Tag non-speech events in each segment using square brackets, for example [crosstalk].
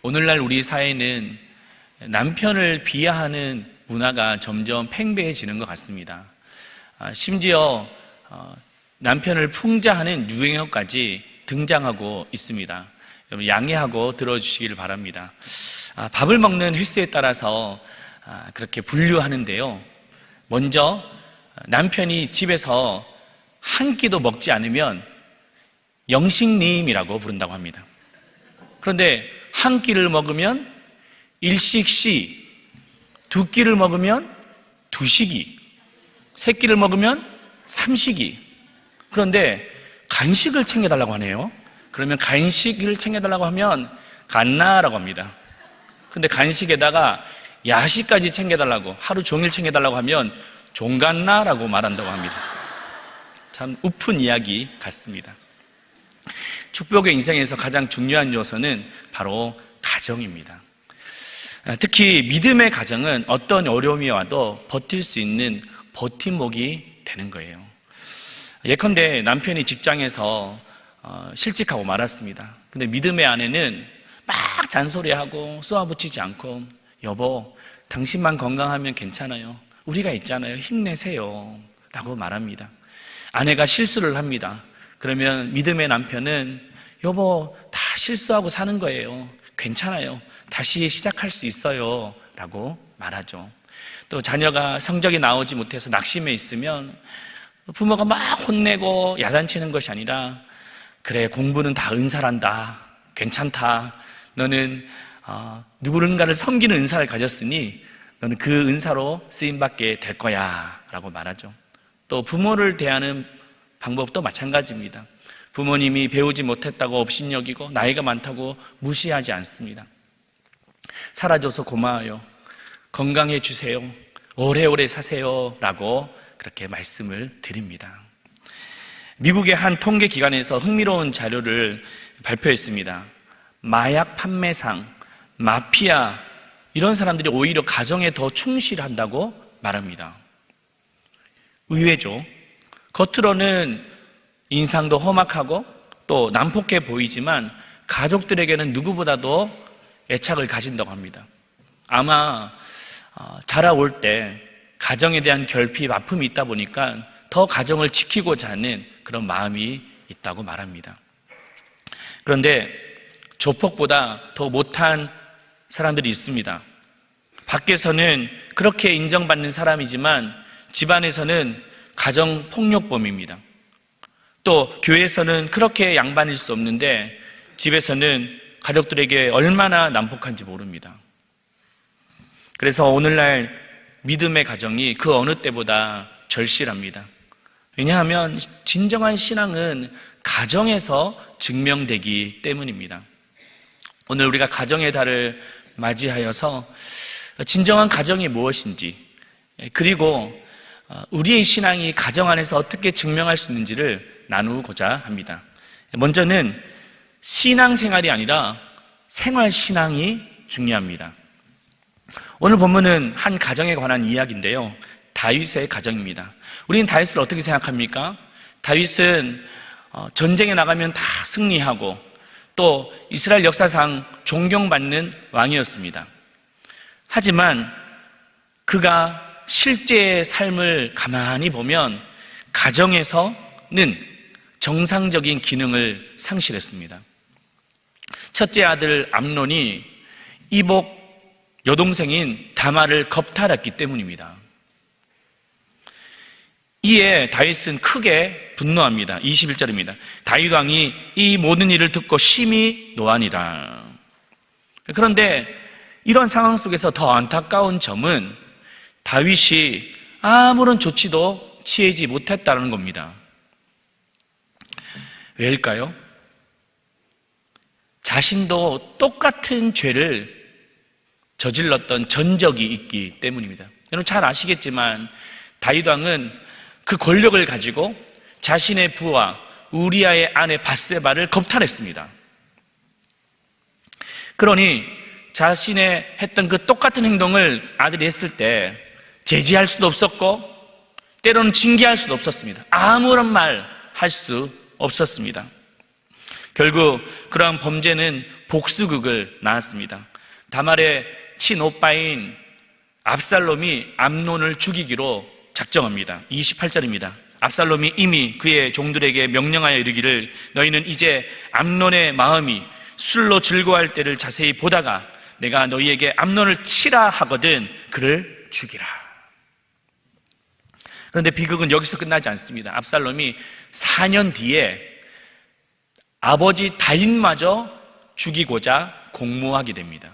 오늘날 우리 사회는 남편을 비하하는 문화가 점점 팽배해지는 것 같습니다. 아, 심지어 어, 남편을 풍자하는 유행어까지 등장하고 있습니다. 여러분 양해하고 들어주시길 바랍니다. 아, 밥을 먹는 횟수에 따라서 아, 그렇게 분류하는데요. 먼저 남편이 집에서 한 끼도 먹지 않으면 영식님이라고 부른다고 합니다. 그런데 한 끼를 먹으면 일식시, 두 끼를 먹으면 두식이, 세 끼를 먹으면 삼식이. 그런데 간식을 챙겨달라고 하네요. 그러면 간식을 챙겨달라고 하면 간나라고 합니다. 근데 간식에다가 야식까지 챙겨달라고 하루 종일 챙겨달라고 하면 종간나라고 말한다고 합니다. 참 우픈 이야기 같습니다. 축복의 인생에서 가장 중요한 요소는 바로 가정입니다. 특히 믿음의 가정은 어떤 어려움이 와도 버틸 수 있는 버팀목이 되는 거예요. 예컨대 남편이 직장에서 어, 실직하고 말았습니다. 근데 믿음의 아내는 막 잔소리하고 쏘아붙이지 않고 여보, 당신만 건강하면 괜찮아요. 우리가 있잖아요. 힘내세요. 라고 말합니다. 아내가 실수를 합니다. 그러면 믿음의 남편은 여보, 다 실수하고 사는 거예요. 괜찮아요. 다시 시작할 수 있어요. 라고 말하죠. 또 자녀가 성적이 나오지 못해서 낙심해 있으면 부모가 막 혼내고 야단치는 것이 아니라 그래, 공부는 다 은사란다. 괜찮다. 너는 어, 누구른가를 섬기는 은사를 가졌으니 너는 그 은사로 쓰임받게 될 거야. 라고 말하죠. 또 부모를 대하는 방법도 마찬가지입니다. 부모님이 배우지 못했다고 업신여기고 나이가 많다고 무시하지 않습니다. 살아줘서 고마워요. 건강해 주세요. 오래오래 사세요. 라고 그렇게 말씀을 드립니다. 미국의 한 통계 기관에서 흥미로운 자료를 발표했습니다. 마약 판매상, 마피아, 이런 사람들이 오히려 가정에 더 충실한다고 말합니다. 의외죠. 겉으로는 인상도 험악하고 또 난폭해 보이지만 가족들에게는 누구보다도 애착을 가진다고 합니다. 아마 어, 자라올 때 가정에 대한 결핍, 아픔이 있다 보니까 더 가정을 지키고자 하는 그런 마음이 있다고 말합니다. 그런데 조폭보다 더 못한 사람들이 있습니다. 밖에서는 그렇게 인정받는 사람이지만 집안에서는 가정 폭력범입니다. 또 교회에서는 그렇게 양반일 수 없는데 집에서는 가족들에게 얼마나 난폭한지 모릅니다. 그래서 오늘날 믿음의 가정이 그 어느 때보다 절실합니다. 왜냐하면 진정한 신앙은 가정에서 증명되기 때문입니다. 오늘 우리가 가정의 달을 맞이하여서 진정한 가정이 무엇인지 그리고 우리의 신앙이 가정 안에서 어떻게 증명할 수 있는지를 나누고자 합니다. 먼저는 신앙생활이 아니라 생활신앙이 중요합니다. 오늘 본문은 한 가정에 관한 이야기인데요. 다윗의 가정입니다. 우리는 다윗을 어떻게 생각합니까? 다윗은 어, 전쟁에 나가면 다 승리하고 또 이스라엘 역사상 존경받는 왕이었습니다. 하지만 그가 실제의 삶을 가만히 보면 가정에서는 정상적인 기능을 상실했습니다. 첫째 아들 암론이 이복 여동생인 다마를 겁탈했기 때문입니다. 이에 다윗은 크게 분노합니다. 21절입니다. 다윗 왕이 이 모든 일을 듣고 심히 노하니라. 그런데 이런 상황 속에서 더 안타까운 점은 다윗이 아무런 조치도 취하지 못했다는 겁니다. 왜일까요? 자신도 똑같은 죄를 저질렀던 전적이 있기 때문입니다. 여러분 잘 아시겠지만 다윗 왕은 그 권력을 가지고 자신의 부하 우리아의 아내 바세바를 겁탈했습니다. 그러니 자신의 했던 그 똑같은 행동을 아들이 했을 때 제지할 수도 없었고 때로는 징계할 수도 없었습니다. 아무런 말 할 수 없었습니다. 결국 그러한 범죄는 복수극을 낳았습니다. 다말의 친오빠인 압살롬이 암론을 죽이기로 작정합니다. 28절입니다. 압살롬이 이미 그의 종들에게 명령하여 이르기를 너희는 이제 암론의 마음이 술로 즐거워할 때를 자세히 보다가 내가 너희에게 암론을 치라 하거든 그를 죽이라. 그런데 비극은 여기서 끝나지 않습니다. 압살롬이 4년 뒤에 아버지 다윗마저 죽이고자 공모하게 됩니다.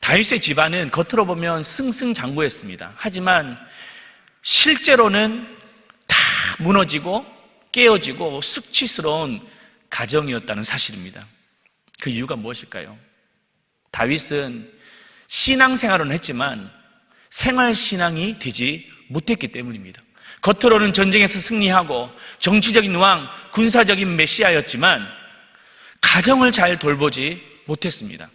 다윗의 집안은 겉으로 보면 승승장구했습니다. 하지만 실제로는 다 무너지고 깨어지고 수치스러운 가정이었다는 사실입니다. 그 이유가 무엇일까요? 다윗은 신앙생활은 했지만 생활신앙이 되지 못했기 때문입니다. 겉으로는 전쟁에서 승리하고 정치적인 왕, 군사적인 메시아였지만 가정을 잘 돌보지 못했습니다.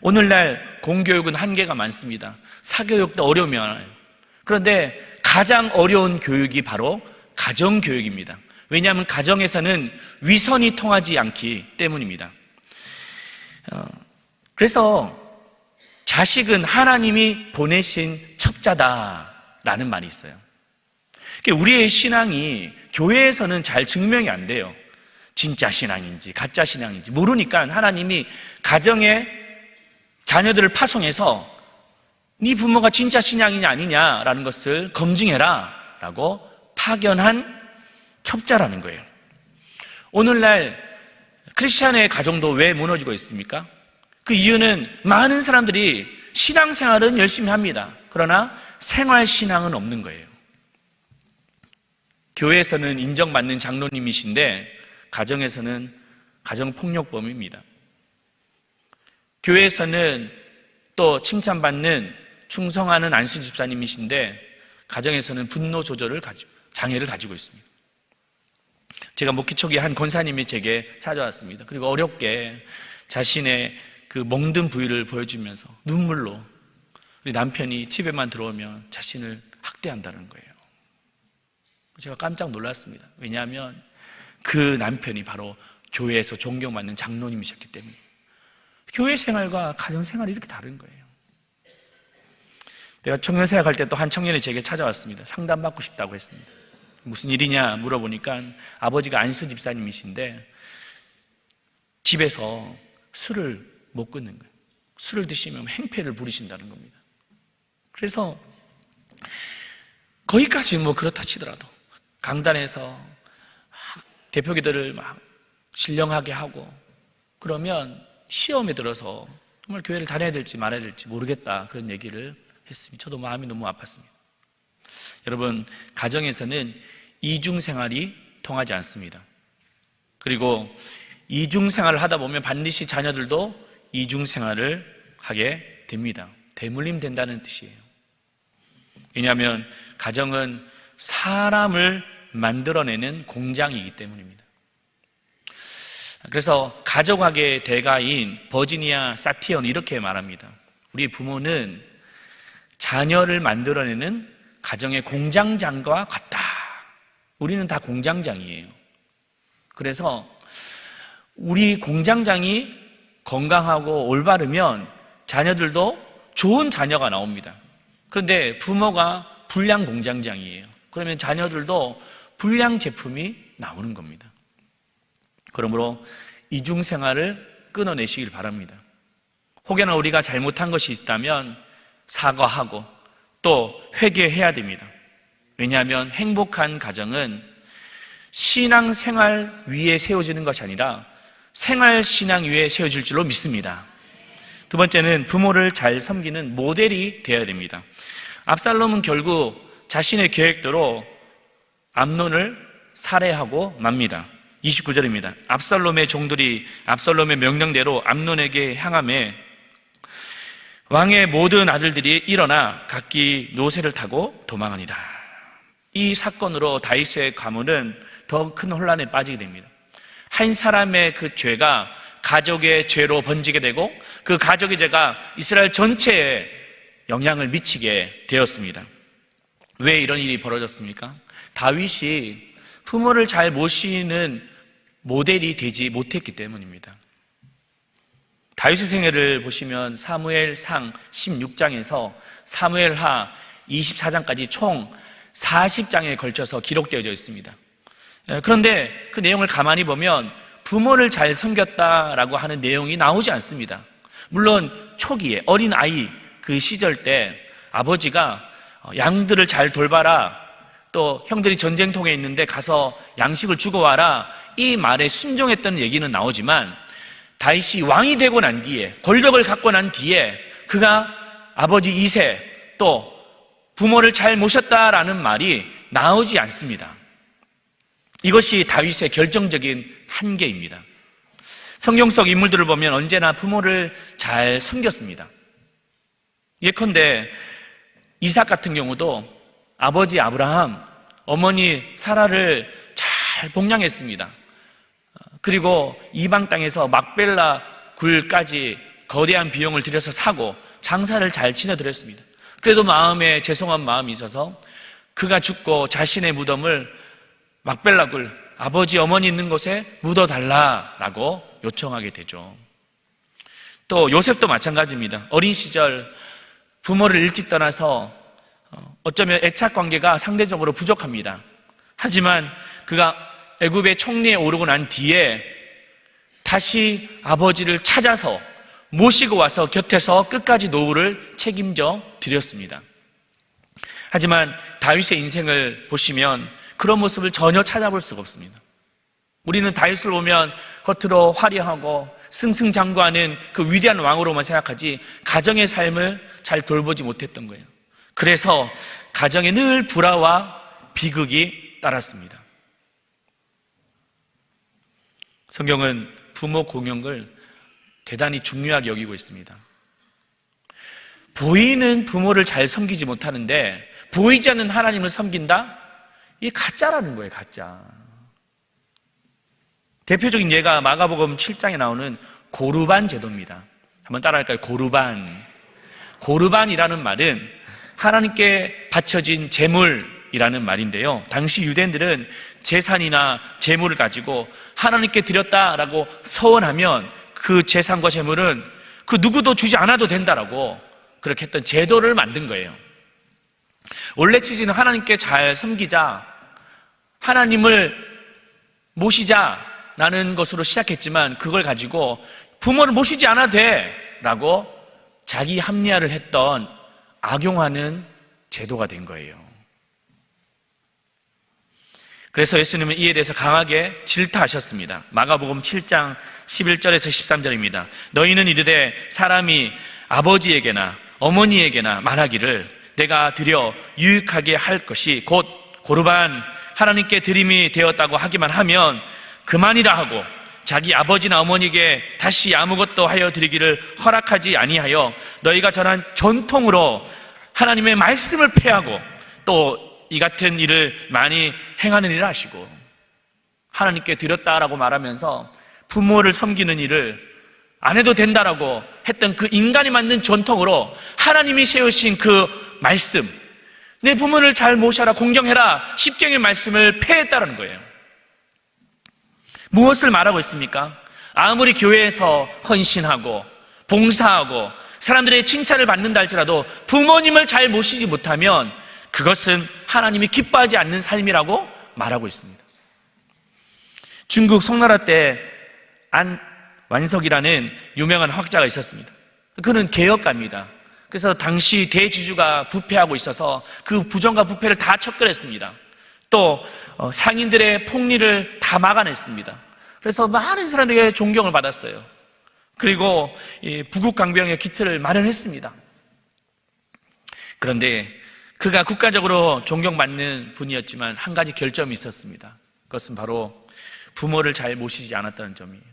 오늘날 공교육은 한계가 많습니다. 사교육도 많아요. 그런데 가장 어려운 교육이 바로 가정교육입니다. 왜냐하면 가정에서는 위선이 통하지 않기 때문입니다. 어, 그래서 자식은 하나님이 보내신 첩자다라는 말이 있어요. 우리의 신앙이 교회에서는 잘 증명이 안 돼요. 진짜 신앙인지 가짜 신앙인지 모르니까 하나님이 가정에 자녀들을 파송해서 네 부모가 진짜 신앙이냐 아니냐라는 것을 검증해라 라고 파견한 첩자라는 거예요. 오늘날 크리스찬의 가정도 왜 무너지고 있습니까? 그 이유는 많은 사람들이 신앙생활은 열심히 합니다. 그러나 생활신앙은 없는 거예요. 교회에서는 인정받는 장로님이신데 가정에서는 가정폭력범입니다. 교회에서는 또 칭찬받는 충성하는 안수 집사님이신데 가정에서는 분노 조절을 가지고 장애를 가지고 있습니다. 제가 목기 초기에 한 권사님이 제게 찾아왔습니다. 그리고 어렵게 자신의 그 멍든 부위를 보여주면서 눈물로 우리 남편이 집에만 들어오면 자신을 학대한다는 거예요. 제가 깜짝 놀랐습니다. 왜냐하면 그 남편이 바로 교회에서 존경받는 장로님이셨기 때문에 교회 생활과 가정 생활이 이렇게 다른 거예요. 내가 청년 생활할 때 또 한 청년이 제게 찾아왔습니다. 상담받고 싶다고 했습니다. 무슨 일이냐 물어보니까 아버지가 안수 집사님이신데 집에서 술을 못 끊는 거예요. 술을 드시면 행패를 부리신다는 겁니다. 그래서 거기까지 뭐 그렇다 치더라도 강단에서 대표기들을 막 신령하게 하고 그러면 시험에 들어서 정말 교회를 다녀야 될지 말아야 될지 모르겠다 그런 얘기를 했습니다. 저도 마음이 너무 아팠습니다. 여러분 가정에서는 이중 생활이 통하지 않습니다. 그리고 이중 생활을 하다 보면 반드시 자녀들도 이중 생활을 하게 됩니다. 대물림 된다는 뜻이에요. 왜냐하면 가정은 사람을 만들어내는 공장이기 때문입니다. 그래서 가족학의 대가인 버지니아 사티언 이렇게 말합니다. 우리 부모는 자녀를 만들어내는 가정의 공장장과 같다. 우리는 다 공장장이에요. 그래서 우리 공장장이 건강하고 올바르면 자녀들도 좋은 자녀가 나옵니다. 그런데 부모가 불량 공장장이에요. 그러면 자녀들도 불량 제품이 나오는 겁니다. 그러므로 이중 생활을 끊어내시길 바랍니다. 혹여나 우리가 잘못한 것이 있다면 사과하고 또 회개해야 됩니다. 왜냐하면 행복한 가정은 신앙 생활 위에 세워지는 것이 아니라 생활 신앙 위에 세워질 줄로 믿습니다. 두 번째는 부모를 잘 섬기는 모델이 되어야 됩니다. 압살롬은 결국 자신의 계획대로 암론을 살해하고 맙니다. 29절입니다. 압살롬의 종들이 압살롬의 명령대로 암론에게 향함에 왕의 모든 아들들이 일어나 각기 노새를 타고 도망하니라. 이 사건으로 다윗의 가문은 더 큰 혼란에 빠지게 됩니다. 한 사람의 그 죄가 가족의 죄로 번지게 되고 그 가족의 죄가 이스라엘 전체에 영향을 미치게 되었습니다. 왜 이런 일이 벌어졌습니까? 다윗이 부모를 잘 모시는 모델이 되지 못했기 때문입니다. 다윗의 생애를 보시면 사무엘 상 16장에서 사무엘 하 24장까지 총 40장에 걸쳐서 기록되어져 있습니다. 예, 그런데 그 내용을 가만히 보면 부모를 잘 섬겼다라고 하는 내용이 나오지 않습니다. 물론 초기에 어린 아이 그 시절 때 아버지가 어, 양들을 잘 돌봐라 또 형들이 전쟁통에 있는데 가서 양식을 주고 와라 이 말에 순종했던 얘기는 나오지만 다윗이 왕이 되고 난 뒤에 권력을 갖고 난 뒤에 그가 아버지 이세 또 부모를 잘 모셨다라는 말이 나오지 않습니다. 이것이 다윗의 결정적인 한계입니다. 성경 속 인물들을 보면 언제나 부모를 잘 섬겼습니다. 예컨대 이삭 같은 경우도 아버지 아브라함, 어머니 사라를 잘 복양했습니다. 그리고 이방 땅에서 막벨라 굴까지 거대한 비용을 들여서 사고 장사를 잘 치러드렸습니다. 그래도 마음에 죄송한 마음이 있어서 그가 죽고 자신의 무덤을 막벨라 굴 아버지 어머니 있는 곳에 묻어달라라고 요청하게 되죠. 또 요셉도 마찬가지입니다. 어린 시절 부모를 일찍 떠나서 어, 어쩌면 애착 관계가 상대적으로 부족합니다. 하지만 그가 애굽의 총리에 오르고 난 뒤에 다시 아버지를 찾아서 모시고 와서 곁에서 끝까지 노후를 책임져 드렸습니다. 하지만 다윗의 인생을 보시면 그런 모습을 전혀 찾아볼 수가 없습니다. 우리는 다윗을 보면 겉으로 화려하고 승승장구하는 그 위대한 왕으로만 생각하지 가정의 삶을 잘 돌보지 못했던 거예요. 그래서 가정에 늘 불화와 비극이 따랐습니다. 성경은 부모 공영을 대단히 중요하게 여기고 있습니다. 보이는 부모를 잘 섬기지 못하는데 보이지 않는 하나님을 섬긴다? 이게 가짜라는 거예요, 가짜. 대표적인 예가 마가복음 7장에 나오는 고르반 제도입니다. 한번 따라할까요? 고르반. 고르반이라는 말은 하나님께 바쳐진 제물이라는 말인데요. 당시 유대인들은 재산이나 제물을 가지고 하나님께 드렸다라고 서원하면 그 재산과 제물은 그 누구도 주지 않아도 된다라고 그렇게 했던 제도를 만든 거예요. 원래 취지는 하나님께 잘 섬기자, 하나님을 모시자라는 것으로 시작했지만 그걸 가지고 부모를 모시지 않아도 돼! 라고 자기 합리화를 했던 악용하는 제도가 된 거예요. 그래서 예수님은 이에 대해서 강하게 질타하셨습니다. 마가복음 7장 11절에서 13절입니다. 너희는 이르되 사람이 아버지에게나 어머니에게나 말하기를 내가 드려 유익하게 할 것이 곧 고르반 하나님께 드림이 되었다고 하기만 하면 그만이라 하고 자기 아버지나 어머니에게 다시 아무것도 하여 드리기를 허락하지 아니하여 너희가 전한 전통으로 하나님의 말씀을 폐하고 또 이 같은 일을 많이 행하는 일을 하시고 하나님께 드렸다라고 말하면서 부모를 섬기는 일을 안 해도 된다라고 했던 그 인간이 만든 전통으로 하나님이 세우신 그 말씀 내 부모를 잘 모셔라 공경해라 십경의 말씀을 폐했다는 거예요 무엇을 말하고 있습니까? 아무리 교회에서 헌신하고 봉사하고 사람들의 칭찬을 받는다 할지라도 부모님을 잘 모시지 못하면 그것은 하나님이 기뻐하지 않는 삶이라고 말하고 있습니다. 중국 송나라 때 안완석이라는 유명한 학자가 있었습니다. 그는 개혁가입니다. 그래서 당시 대지주가 부패하고 있어서 그 부정과 부패를 다 척결했습니다. 또 어, 상인들의 폭리를 다 막아냈습니다. 그래서 많은 사람들에게 존경을 받았어요. 그리고 부국강병의 기틀을 마련했습니다. 그런데 그가 국가적으로 존경받는 분이었지만 한 가지 결점이 있었습니다. 그것은 바로 부모를 잘 모시지 않았다는 점이에요.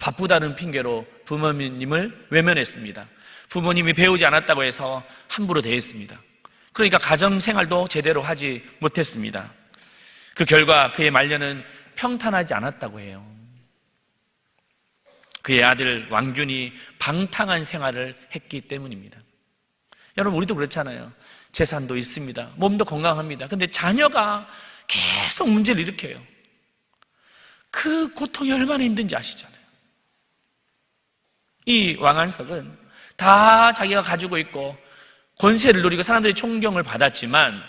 바쁘다는 핑계로 부모님을 외면했습니다. 부모님이 배우지 않았다고 해서 함부로 대했습니다. 그러니까 가정 생활도 제대로 하지 못했습니다. 그 결과 그의 말년은 평탄하지 않았다고 해요. 그의 아들 왕균이 방탕한 생활을 했기 때문입니다. 여러분, 우리도 그렇잖아요. 재산도 있습니다. 몸도 건강합니다. 근데 자녀가 계속 문제를 일으켜요. 그 고통이 얼마나 힘든지 아시잖아요. 이 왕한석은 다 자기가 가지고 있고 권세를 누리고 사람들의 존경을 받았지만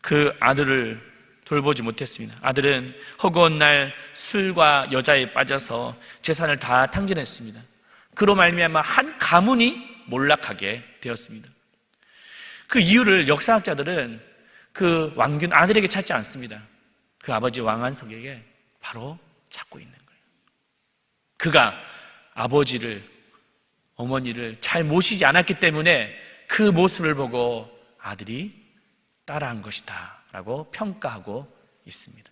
그 아들을 돌보지 못했습니다. 아들은 허구한 날 술과 여자에 빠져서 재산을 다 탕진했습니다. 그로 말미암아 한 가문이 몰락하게 되었습니다. 그 이유를 역사학자들은 그 왕균 아들에게 찾지 않습니다. 그 아버지 왕한석에게 바로 찾고 있는 거예요. 그가 아버지를 어머니를 잘 모시지 않았기 때문에 그 모습을 보고 아들이 따라한 것이다 라고 평가하고 있습니다.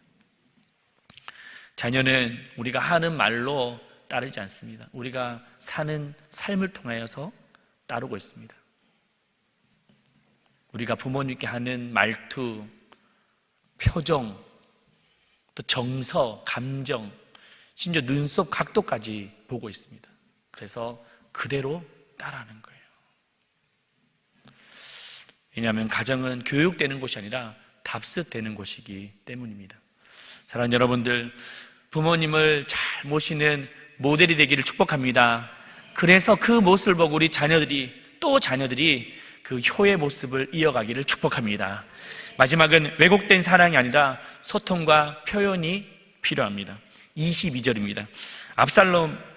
자녀는 우리가 하는 말로 따르지 않습니다. 우리가 사는 삶을 통하여서 따르고 있습니다. 우리가 부모님께 하는 말투, 표정, 또 정서, 감정, 심지어 눈썹 각도까지 보고 있습니다. 그래서 그대로 따라하는 거예요. 왜냐하면 가정은 교육되는 곳이 아니라 답습되는 곳이기 때문입니다. 사랑하는 여러분들, 부모님을 잘 모시는 모델이 되기를 축복합니다. 그래서 그 모습을 보고 우리 자녀들이 또 자녀들이 그 효의 모습을 이어가기를 축복합니다. 마지막은 왜곡된 사랑이 아니라 소통과 표현이 필요합니다. 22절입니다. 압살롬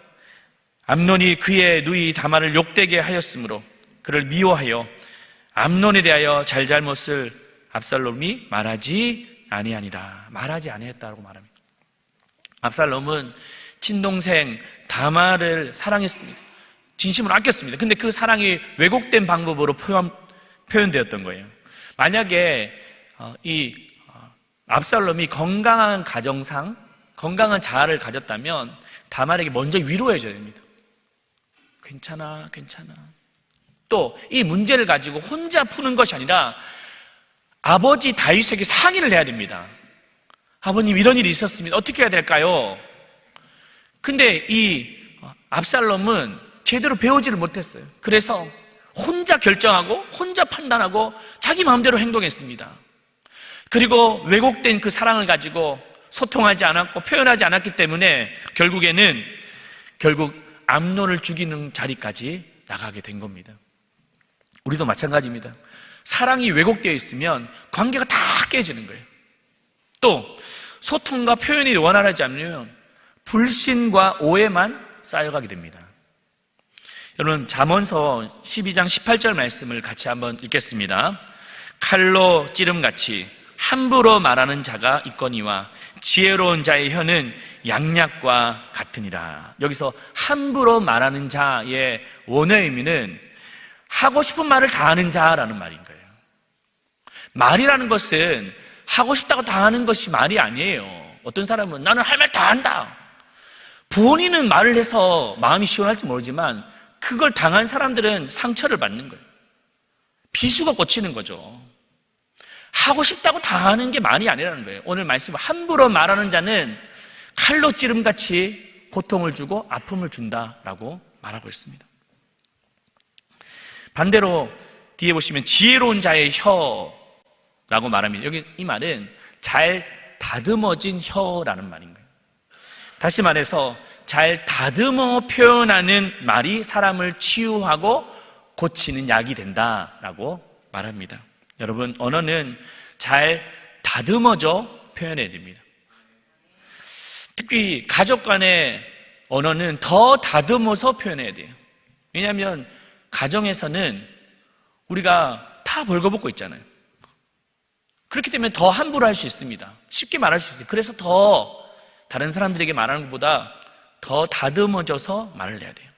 암논이 그의 누이 다말을 욕되게 하였으므로 그를 미워하여 암논에 대하여 잘잘못을 압살롬이 말하지 아니하니라 말하지 아니했다고 말합니다. 압살롬은 친동생 다말을 사랑했습니다. 진심으로 아꼈습니다. 근데 그 사랑이 왜곡된 방법으로 표현, 표현되었던 거예요. 만약에 어, 이 어, 압살롬이 건강한 가정상, 건강한 자아를 가졌다면 다말에게 먼저 위로해줘야 됩니다. 괜찮아, 괜찮아. 또 이 문제를 가지고 혼자 푸는 것이 아니라 아버지 다윗에게 상의를 해야 됩니다. 아버님 이런 일이 있었습니다. 어떻게 해야 될까요? 근데 이 압살롬은 제대로 배우지를 못했어요. 그래서 혼자 결정하고 혼자 판단하고 자기 마음대로 행동했습니다. 그리고 왜곡된 그 사랑을 가지고 소통하지 않았고 표현하지 않았기 때문에 결국에는 결국 암론을 죽이는 자리까지 나가게 된 겁니다. 우리도 마찬가지입니다. 사랑이 왜곡되어 있으면 관계가 다 깨지는 거예요. 또 소통과 표현이 원활하지 않으면 불신과 오해만 쌓여가게 됩니다. 여러분 잠언서 12장 18절 말씀을 같이 한번 읽겠습니다. 칼로 찌름같이 함부로 말하는 자가 있거니와 지혜로운 자의 혀는 양약과 같으니라. 여기서 함부로 말하는 자의 원어의 의미는 하고 싶은 말을 다 하는 자라는 말인 거예요. 말이라는 것은 하고 싶다고 다 하는 것이 말이 아니에요. 어떤 사람은 나는 할 말 다 한다. 본인은 말을 해서 마음이 시원할지 모르지만 그걸 당한 사람들은 상처를 받는 거예요. 비수가 꽂히는 거죠. 하고 싶다고 다 하는 게 말이 아니라는 거예요. 오늘 말씀 함부로 말하는 자는 칼로 찌름 같이 고통을 주고 아픔을 준다라고 말하고 있습니다. 반대로 뒤에 보시면 지혜로운 자의 혀라고 말합니다. 여기 이 말은 잘 다듬어진 혀라는 말인 거예요. 다시 말해서 잘 다듬어 표현하는 말이 사람을 치유하고 고치는 약이 된다라고 말합니다. 여러분, 언어는 잘 다듬어져 표현해야 됩니다. 특히 가족 간의 언어는 더 다듬어서 표현해야 돼요. 왜냐하면 가정에서는 우리가 다 벌거벗고 있잖아요. 그렇기 때문에 더 함부로 할 수 있습니다. 쉽게 말할 수 있어요. 그래서 더 다른 사람들에게 말하는 것보다 더 다듬어져서 말을 해야 돼요.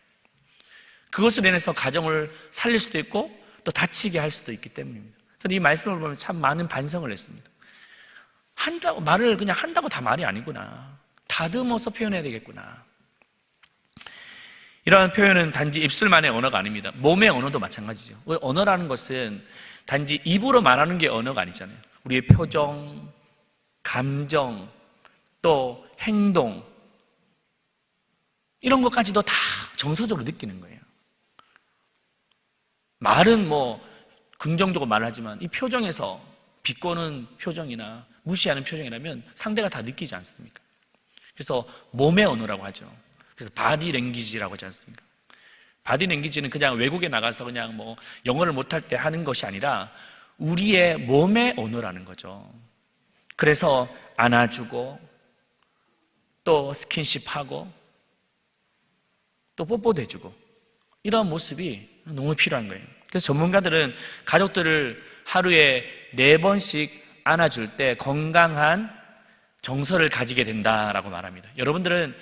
그것으로 인해서 가정을 살릴 수도 있고 또 다치게 할 수도 있기 때문입니다. 저는 이 말씀을 보면 참 많은 반성을 했습니다. 한다고, 말을 그냥 한다고 다 말이 아니구나. 다듬어서 표현해야 되겠구나. 이러한 표현은 단지 입술만의 언어가 아닙니다. 몸의 언어도 마찬가지죠. 언어라는 것은 단지 입으로 말하는 게 언어가 아니잖아요. 우리의 표정, 감정, 또 행동, 이런 것까지도 다 정서적으로 느끼는 거예요. 말은 뭐 긍정적으로 말하지만 이 표정에서 비꼬는 표정이나 무시하는 표정이라면 상대가 다 느끼지 않습니까? 그래서 몸의 언어라고 하죠. 그래서 바디 랭귀지라고 하지 않습니까? 바디 랭귀지는 그냥 외국에 나가서 그냥 뭐 영어를 못할 때 하는 것이 아니라 우리의 몸의 언어라는 거죠. 그래서 안아주고 또 스킨십하고 또 뽀뽀도 해주고 이런 모습이 너무 필요한 거예요. 그래서 전문가들은 가족들을 하루에 네 번씩 안아줄 때 건강한 정서를 가지게 된다라고 말합니다. 여러분들은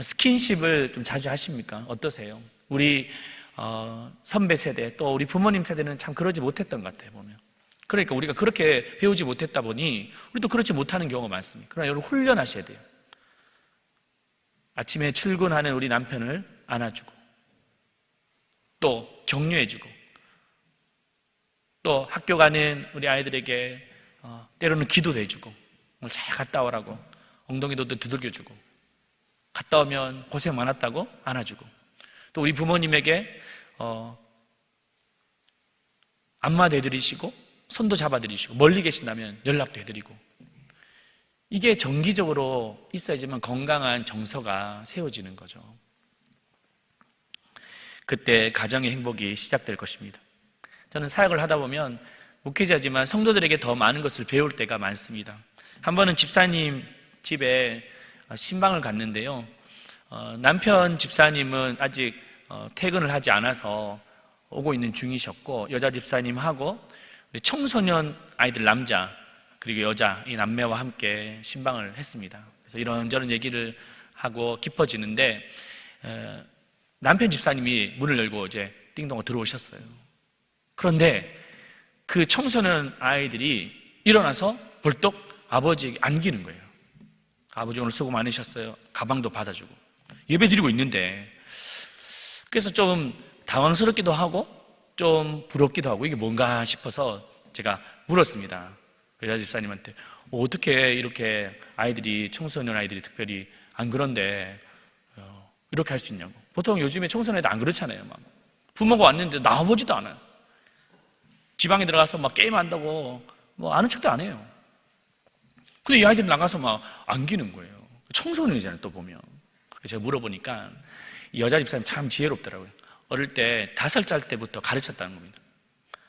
스킨십을 좀 자주 하십니까? 어떠세요? 우리 어, 선배 세대 또 우리 부모님 세대는 참 그러지 못했던 것 같아요 보면. 그러니까 우리가 그렇게 배우지 못했다 보니 우리도 그렇지 못하는 경우가 많습니다. 그러나 여러분 훈련하셔야 돼요. 아침에 출근하는 우리 남편을 안아주고 또 격려해주고 또 학교 가는 우리 아이들에게 어, 때로는 기도도 해주고 오늘 잘 갔다 오라고 엉덩이도 두들겨주고 갔다 오면 고생 많았다고 안아주고 또 우리 부모님에게 어, 안마도 해드리시고 손도 잡아드리시고 멀리 계신다면 연락도 해드리고 이게 정기적으로 있어야지만 건강한 정서가 세워지는 거죠. 그때 가정의 행복이 시작될 것입니다. 저는 사역을 하다 보면 목회자지만 성도들에게 더 많은 것을 배울 때가 많습니다. 한 번은 집사님 집에 신방을 갔는데요. 어, 남편 집사님은 아직 어, 퇴근을 하지 않아서 오고 있는 중이셨고 여자 집사님하고 청소년 아이들 남자 그리고 여자 이 남매와 함께 신방을 했습니다. 그래서 이런저런 얘기를 하고 깊어지는데 에, 남편 집사님이 문을 열고 이제 띵동 들어오셨어요. 그런데 그 청소년 아이들이 일어나서 벌떡 아버지에게 안기는 거예요. 아버지 오늘 수고 많으셨어요. 가방도 받아주고 예배 드리고 있는데 그래서 좀 당황스럽기도 하고 좀 부럽기도 하고 이게 뭔가 싶어서 제가 물었습니다. 여자 집사님한테 어, 어떻게 이렇게 아이들이 청소년 아이들이 특별히 안 그런데 어, 이렇게 할 수 있냐고. 보통 요즘에 청소년 애들 안 그렇잖아요. 막. 부모가 왔는데 나와보지도 않아요. 지방에 들어가서 막 게임한다고 뭐 아는 척도 안 해요. 근데 이 아이들이 나가서 막 안기는 거예요. 청소년이잖아요, 또 보면. 제가 물어보니까 이 여자 집사님 참 지혜롭더라고요. 어릴 때 다섯 살 때부터 가르쳤다는 겁니다.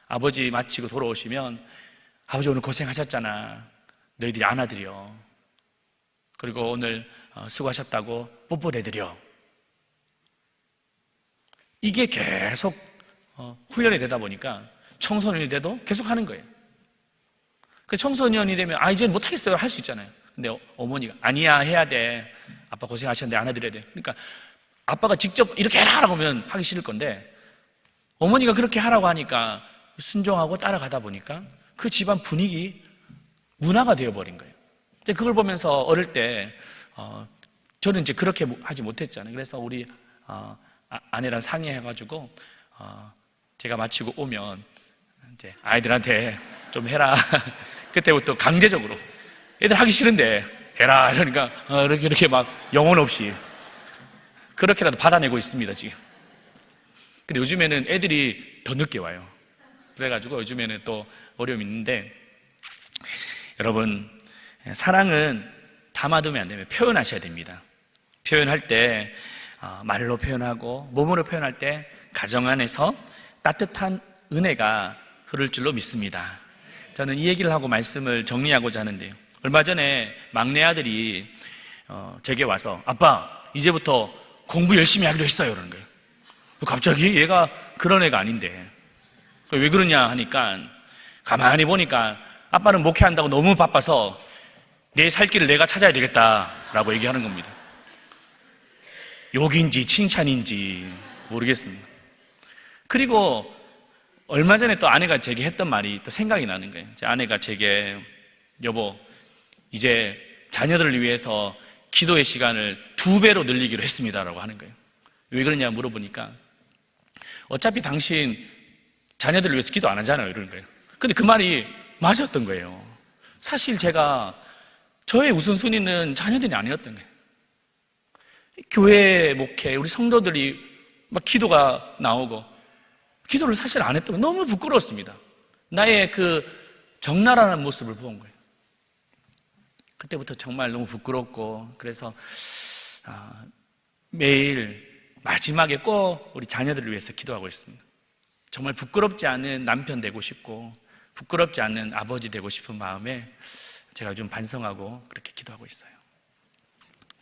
아버지 마치고 돌아오시면 아버지 오늘 고생하셨잖아. 너희들이 안아드려. 그리고 오늘 어, 수고하셨다고 뽀뽀해드려. 이게 계속 어, 훈련이 되다 보니까 청소년이 돼도 계속 하는 거예요. 그 청소년이 되면 아 이제 못하겠어요 할 수 있잖아요. 근데 어, 어머니가 아니야 해야 돼. 아빠 고생하셨는데 안아드려야 돼. 그러니까 아빠가 직접 이렇게 해라라고 하면 하기 싫을 건데 어머니가 그렇게 하라고 하니까 순종하고 따라가다 보니까 그 집안 분위기 문화가 되어버린 거예요. 근데 그걸 보면서 어릴 때 어, 저는 이제 그렇게 하지 못했잖아요. 그래서 우리 어, 아- 아내랑 상의해가지고 어, 제가 마치고 오면 이제 아이들한테 좀 해라. [laughs] 그때부터 강제적으로 애들 하기 싫은데 해라 이러니까 어, 이렇게 이렇게 막 영혼 없이 그렇게라도 받아내고 있습니다 지금. 근데 요즘에는 애들이 더 늦게 와요. 그래가지고 요즘에는 또 어려움이 있는데 여러분 사랑은 담아두면 안 되면 표현하셔야 됩니다. 표현할 때 어, 말로 표현하고 몸으로 표현할 때 가정 안에서 따뜻한 은혜가 흐를 줄로 믿습니다. 저는 이 얘기를 하고 말씀을 정리하고자 하는데요. 얼마 전에 막내 아들이 어, 제게 와서 아빠 이제부터 공부 열심히 하기로 했어요. 그러는 거예요. 갑자기 얘가 그런 애가 아닌데 왜 그러냐 하니까 가만히 보니까 아빠는 목회한다고 너무 바빠서 내 살 길을 내가 찾아야 되겠다라고 얘기하는 겁니다. 욕인지 칭찬인지 모르겠습니다. 그리고 얼마 전에 또 아내가 제게 했던 말이 또 생각이 나는 거예요. 제 아내가 제게 여보 이제 자녀들을 위해서 기도의 시간을 두 배로 늘리기로 했습니다라고 하는 거예요. 왜 그러냐 물어보니까 어차피 당신 자녀들을 위해서 기도 안 하잖아요. 이러는 거예요. 근데 그 말이 맞았던 거예요. 사실 제가 저의 우선순위는 자녀들이 아니었던 거예요. 교회 목회, 우리 성도들이 막 기도가 나오고 기도를 사실 안 했던 거 너무 부끄러웠습니다. 나의 그 적나라한 모습을 본 거예요. 그때부터 정말 너무 부끄럽고 그래서 아, 매일 마지막에 꼭 우리 자녀들을 위해서 기도하고 있습니다. 정말 부끄럽지 않은 남편 되고 싶고 부끄럽지 않은 아버지 되고 싶은 마음에 제가 좀 반성하고 그렇게 기도하고 있어요.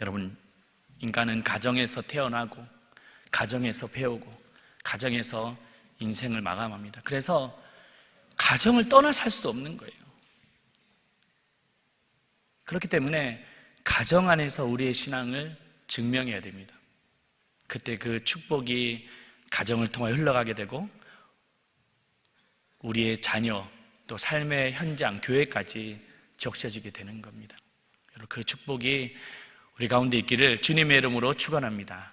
여러분, 인간은 가정에서 태어나고 가정에서 배우고 가정에서 인생을 마감합니다. 그래서 가정을 떠나 살 수 없는 거예요. 그렇기 때문에 가정 안에서 우리의 신앙을 증명해야 됩니다. 그때 그 축복이 가정을 통해 흘러가게 되고 우리의 자녀 또 삶의 현장 교회까지 적셔지게 되는 겁니다. 그 축복이 우리 가운데 있기를 주님의 이름으로 축원합니다.